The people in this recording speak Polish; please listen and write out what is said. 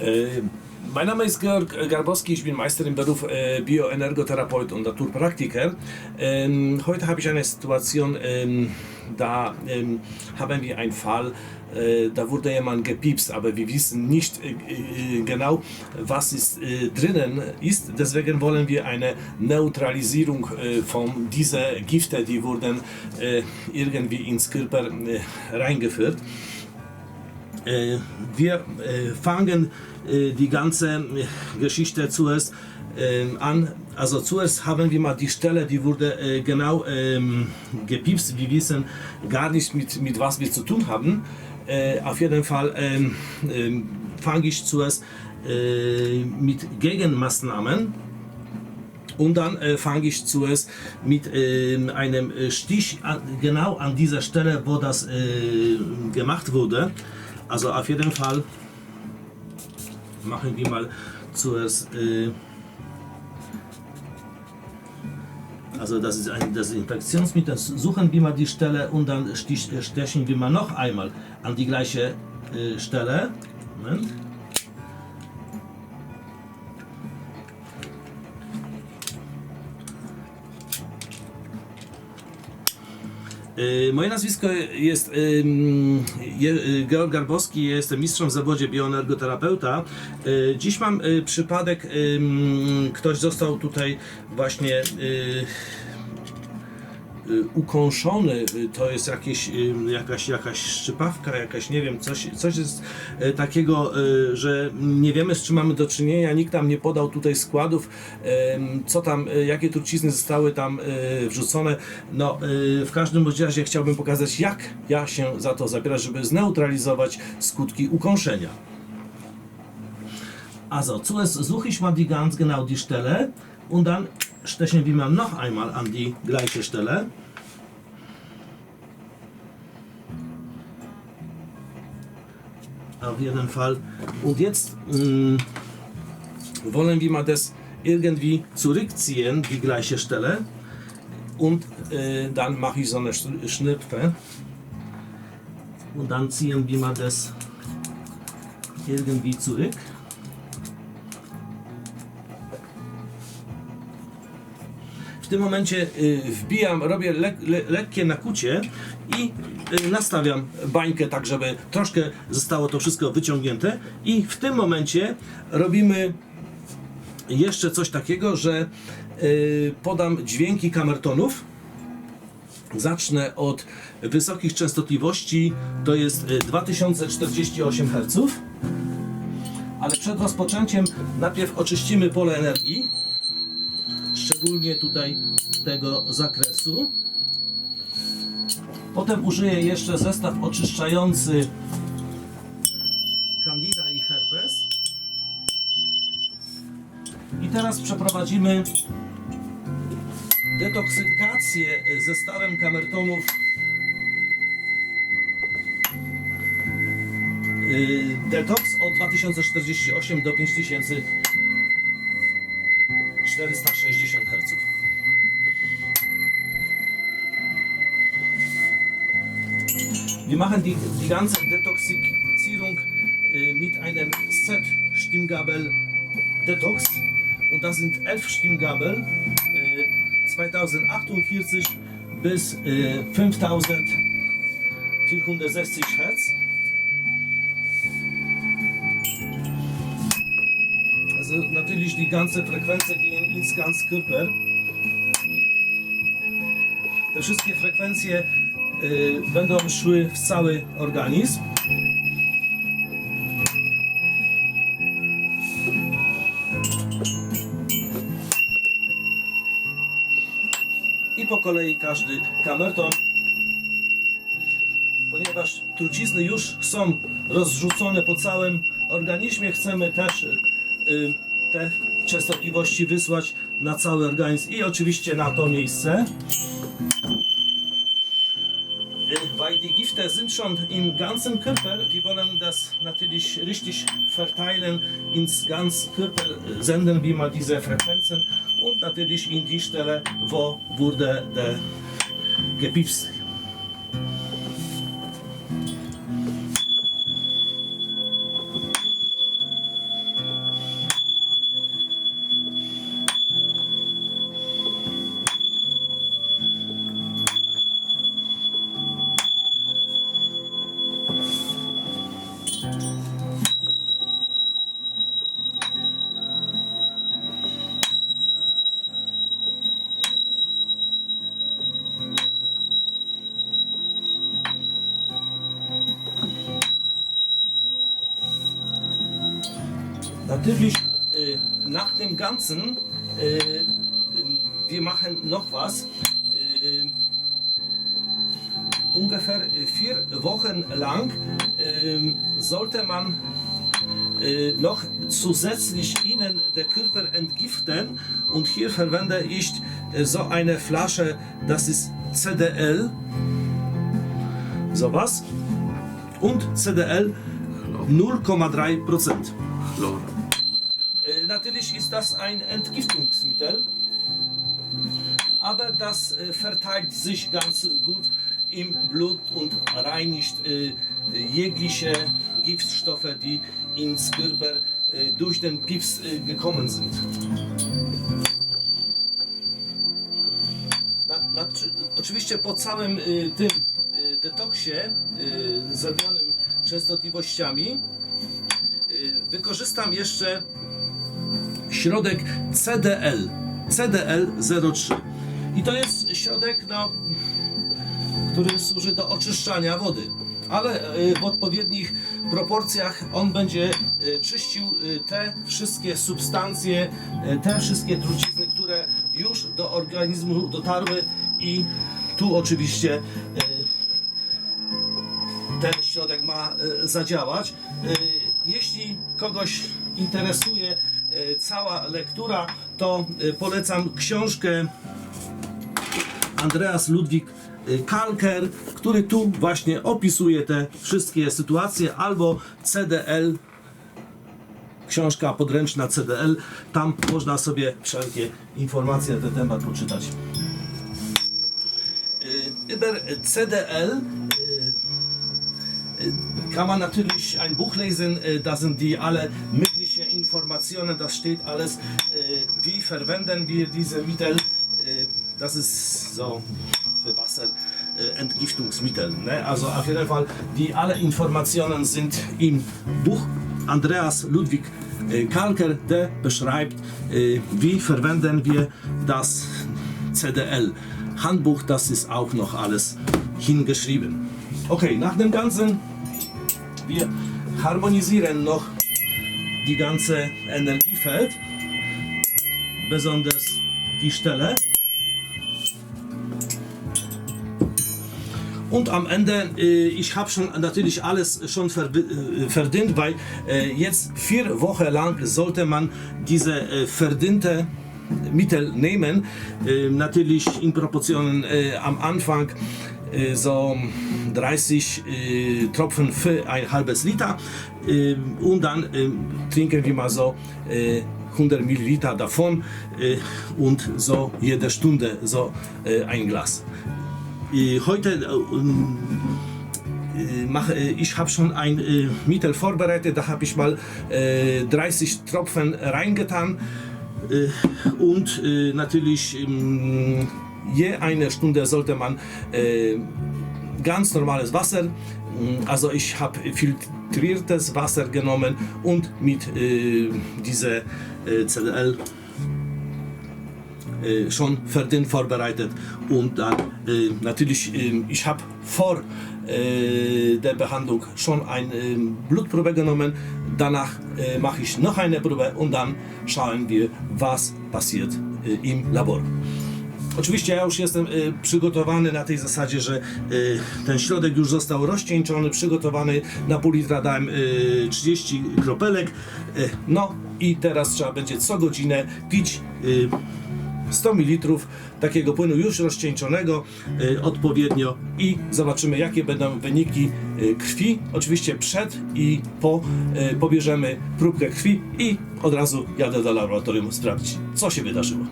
Äh, Mein Name ist Georg Garbowski, ich bin Meister im Beruf äh, Bioenergotherapeut und Naturpraktiker. Ähm, heute habe ich eine Situation, ähm, da ähm, haben wir einen Fall, äh, da wurde jemand gepiepst, aber wir wissen nicht genau, was ist, drinnen ist. Deswegen wollen wir eine Neutralisierung von dieser Gifte, die wurden irgendwie ins Körper reingeführt. Wir äh, fangen äh, die ganze äh, Geschichte zuerst an. Also zuerst haben wir mal die Stelle, die wurde äh, genau ähm, gepiepst. Wir wissen gar nicht, mit, mit was wir zu tun haben. Äh, auf jeden Fall ähm, ähm, fange ich zuerst äh, mit Gegenmaßnahmen und dann äh, fange ich zuerst mit ähm, einem äh, Stich an, genau an dieser Stelle, wo das äh, gemacht wurde. Also auf jeden Fall machen wir mal zuerst. Äh, also das ist ein das Infektionsmittel. Suchen wir mal die Stelle und dann stechen wir mal noch einmal an die gleiche äh, Stelle. Moment. Moje nazwisko jest em, je, e, Georg Garbowski, jestem mistrzem w zawodzie bioenergoterapeuta. E, Dziś mam e, przypadek, em, ktoś został tutaj właśnie e, ukąszony, y, to jest jakieś, y, jakaś, jakaś szczypawka, jakaś, nie wiem, coś, coś jest y, takiego, y, że nie wiemy z czym mamy do czynienia, nikt nam nie podał tutaj składów, co tam, y, jakie trucizny zostały tam y, wrzucone. No, y, w każdym razie chciałbym pokazać, jak ja się za to zabieram, żeby zneutralizować skutki ukąszenia. Also, zuerst suche ich mal die ganz genau die Stelle und dann stechen wir mal noch einmal an die gleiche Stelle. Auf jeden Fall. Und jetzt mh, wollen wir mal das irgendwie zurückziehen, die gleiche Stelle. Und äh, dann mache ich so eine Sch- Schnipfe. Und dann ziehen wir mal das irgendwie zurück. Tym momencie y, wbijam, robię lek, le, lekkie nakucie i y, nastawiam bańkę tak, żeby troszkę zostało to wszystko wyciągnięte. I w tym momencie robimy jeszcze coś takiego, że y, podam dźwięki kamertonów. Zacznę od wysokich częstotliwości, to jest y, 2048 Hz. Ale przed rozpoczęciem najpierw oczyścimy pole energii szczególnie tutaj tego zakresu. Potem użyję jeszcze zestaw oczyszczający Candida i herpes. I teraz przeprowadzimy detoksykację zestawem kamertonów Yy, Detox od 2048 do 5460 Hz. Wir machen die, die ganze Detoxifizierung äh, mit einem Set Stimmgabel Detox und das sind 11 Stimmgabel äh, 2048 bis äh, 5460 Hertz. Natürlich die ganze Frequenzen gehen ins Körper. Te wszystkie frekwencje y, będą szły w cały organizm. I po kolei każdy kamerton ponieważ trucizny już są rozrzucone po całym organizmie, chcemy też y, te częstotliwości wysłać na cały organizm i oczywiście na to miejsce. Y, Weil die Gifte sind schon im ganzen Körper, wir wollen das natürlich richtig verteilen ins ganz Körper, senden wir mal diese Frequenzen und natürlich in die Stelle, wo wurde der gepiepst. Natürlich, äh, nach dem Ganzen, äh, wir machen noch was. Äh, ungefähr vier Wochen lang ähm, sollte man äh, noch zusätzlich ihnen der Körper entgiften und hier verwende ich äh, so eine Flasche, das ist CDL, sowas und CDL 0,3 Prozent. Chlor. Natürlich ist das ein Entgiftungsmittel, aber das äh, verteilt sich ganz gut im Blut und reinigt äh, jegliche Giftstoffe, die ins Körper äh, durch den Pips gekommen sind. Oczywiście po całym y, tym y, detoksie y, zrobionym częstotliwościami wykorzystam jeszcze środek CDL CDL 03 i to jest środek no, który służy do oczyszczania wody. Ale y, w odpowiednich proporcjach on będzie y, czyścił y, te wszystkie substancje, te wszystkie trucizny, które już do organizmu dotarły i tu oczywiście ten środek ma e, zadziałać. E, Jeśli kogoś interesuje e, cała lektura, to e, polecam książkę Andreas Ludwig e, Kalker, który tu właśnie opisuje te wszystkie sytuacje, albo CDL, książka podręczna CDL, tam można sobie wszelkie informacje na ten temat poczytać. E, Über CDL e, kann man natürlich ein Buch lesen, äh, da sind die alle möglichen Informationen, das steht alles, äh, wie verwenden wir diese Mittel, äh, das ist so für Wasser. äh. Ne? Also auf jeden Fall, die alle Informationen sind im Buch Andreas Ludwig Kalker, der beschreibt, wie verwenden wir das CDL. Handbuch, das ist auch noch alles hingeschrieben. Okay, nach dem Ganzen, wir harmonisieren noch die ganze Energiefeld, besonders die Stelle. Und am Ende, äh, ich habe schon natürlich alles schon äh, verdient, weil äh, jetzt vier Wochen lang sollte man diese äh, verdiente Mittel nehmen. Äh, natürlich in Proportionen äh, am Anfang so 30 äh, Tropfen für ein halbes Liter. Äh, und dann äh, trinken wir mal so äh, 100 Milliliter davon äh, und so jede Stunde so äh, ein Glas. Äh, heute äh, ähm, äh, äh, ich habe schon ein äh, Mittel vorbereitet, da habe ich mal äh, 30 Tropfen reingetan. Äh, und äh, natürlich ähm, je eine Stunde sollte man äh, ganz normales Wasser, mh, also ich habe filtriertes Wasser genommen und mit äh, dieser äh, CDL äh, schon verdient vorbereitet und dann äh, natürlich äh, ich habe vor äh, der Behandlung schon eine äh, Blutprobe genommen danach mache ich noch eine Probe und dann schauen wir was passiert im Labor Oczywiście ja już jestem y, przygotowany na tej zasadzie, że y, ten środek już został rozcieńczony, przygotowany na pół litra dałem y, 30 kropelek. Y, no i teraz trzeba będzie co godzinę pić y, 100 ml takiego płynu już rozcieńczonego y, odpowiednio i zobaczymy jakie będą wyniki y, krwi. Oczywiście przed i po y, pobierzemy próbkę krwi i od razu jadę do laboratorium sprawdzić co się wydarzyło.